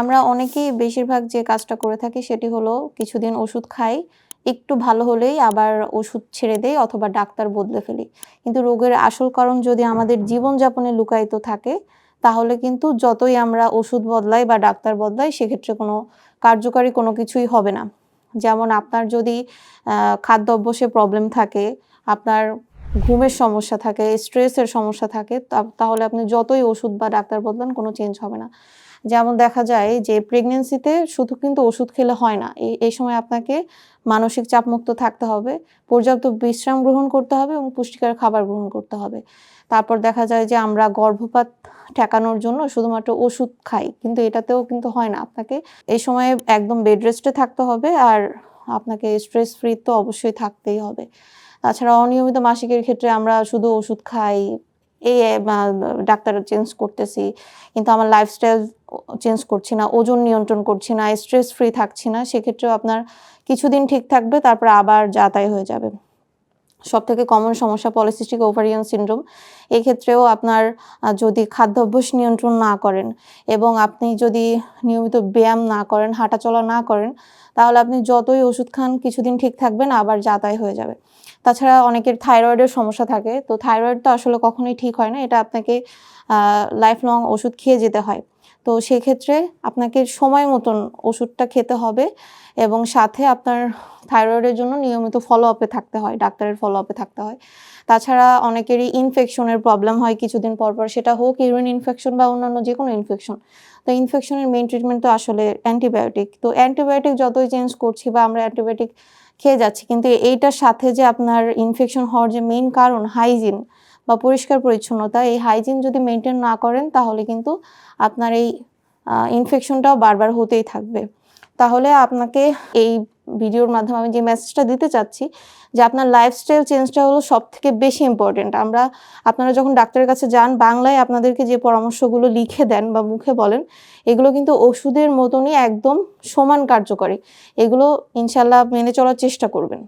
আমরা অনেকেই বেশিরভাগ যে কাজটা করে থাকি সেটি হলো কিছুদিন ওষুধ খাই, একটু ভালো হলেই আবার ওষুধ ছেড়ে দেই অথবা ডাক্তার বদলে ফেলি। কিন্তু রোগের আসল কারণ যদি আমাদের জীবনযাপনে লুকায়িত থাকে, তাহলে কিন্তু যতই আমরা ওষুধ বদলাই বা ডাক্তার বদলাই, সেক্ষেত্রে কোনো কার্যকারী কোনো কিছুই হবে না। যেমন আপনার যদি খাদ্য অভ্যাসে প্রবলেম থাকে, আপনার ঘুমের সমস্যা থাকে স্ট্রেসের সমস্যা থাকে তাহলে আপনি যতই ওষুধ বা ডাক্তার বদলান, কোনো চেঞ্জ হবে না। যেমন দেখা যায় যে প্রেগনেন্সিতে শুধু কিন্তু ওষুধ খেলে হয় না। এই এই সময় আপনাকে মানসিক চাপমুক্ত থাকতে হবে, পর্যাপ্ত বিশ্রাম গ্রহণ করতে হবে এবং পুষ্টিকর খাবার গ্রহণ করতে হবে। তারপর দেখা যায় যে আমরা গর্ভপাত ঠেকানোর জন্য শুধুমাত্র ওষুধ খাই, কিন্তু এটাতেও কিন্তু হয় না। আপনাকে এই সময়ে একদম বেড রেস্টে থাকতে হবে আর আপনাকে স্ট্রেস ফ্রি তো অবশ্যই থাকতেই হবে। তাছাড়া অনিয়মিত মাসিকের ক্ষেত্রে আমরা শুধু ওষুধ খাই এই ডাক্তার চেঞ্জ করতেছি, কিন্তু আমার লাইফস্টাইল চেঞ্জ করছি না, ওজন নিয়ন্ত্রণ করছি না স্ট্রেস ফ্রি থাকছি না, সেক্ষেত্রেও আপনার কিছুদিন ঠিক থাকবে, তারপর আবার যা তাই হয়ে যাবে। সব থেকে কমন সমস্যা পলিসিস্টিক ওভারিয়ান সিনড্রোম এক্ষেত্রেও আপনার যদি খাদ্যাভ্যাস নিয়ন্ত্রণ না করেন এবং আপনি যদি নিয়মিত ব্যায়াম না করেন, হাঁটাচলা না করেন, তাহলে আপনি যতই ওষুধ খান কিছুদিন ঠিক থাকবেন, আবার যা তাই হয়ে যাবে। তাছাড়া অনেকের থাইরয়েডের সমস্যা থাকে, তো থাইরয়েড তো আসলে কখনোই ঠিক হয় না, এটা আপনাকে লাইফ লং ওষুধ খেয়ে যেতে হয়। তো সেক্ষেত্রে আপনাকে সময় মতন ওষুধটা খেতে হবে এবং সাথে আপনার থাইরয়েডের জন্য নিয়মিত ফলো আপে থাকতে হয়, ডাক্তারের ফলো আপে থাকতে হয়। তাছাড়া অনেকেরই ইনফেকশনের প্রবলেম হয় কিছুদিন পর পর, সেটা হোক ইউরিন ইনফেকশন বা অন্যান্য যে কোনো ইনফেকশন তো ইনফেকশনের মেইন ট্রিটমেন্ট তো আসলে অ্যান্টিবায়োটিক তো অ্যান্টিবায়োটিক যতই চেঞ্জ করছি বা আমরা অ্যান্টিবায়োটিক খেয়ে যাচ্ছি, কিন্তু এইটার সাথে যে আপনার ইনফেকশন হওয়ার যে মেইন কারণ হাইজিন বা পরিষ্কার পরিচ্ছন্নতা, এই হাইজিন যদি মেনটেন না করেন, তাহলে কিন্তু আপনার এই ইনফেকশনটাও বারবার হতেই থাকবে। তাহলে আপনাকে এই ভিডিওর মাধ্যমে আমি যে মেসেজটা দিতে চাচ্ছি, যে আপনার লাইফস্টাইল চেঞ্জটা হলো সব থেকে বেশি ইম্পর্টেন্ট আমরা, আপনারা যখন ডাক্তারের কাছে যান, বাংলায় আপনাদেরকে যে পরামর্শগুলো লিখে দেন বা মুখে বলেন, এগুলো কিন্তু ওষুধের মতনই একদম সমান কার্যকরী। এগুলো ইনশাল্লাহ মেনে চলার চেষ্টা করবেন।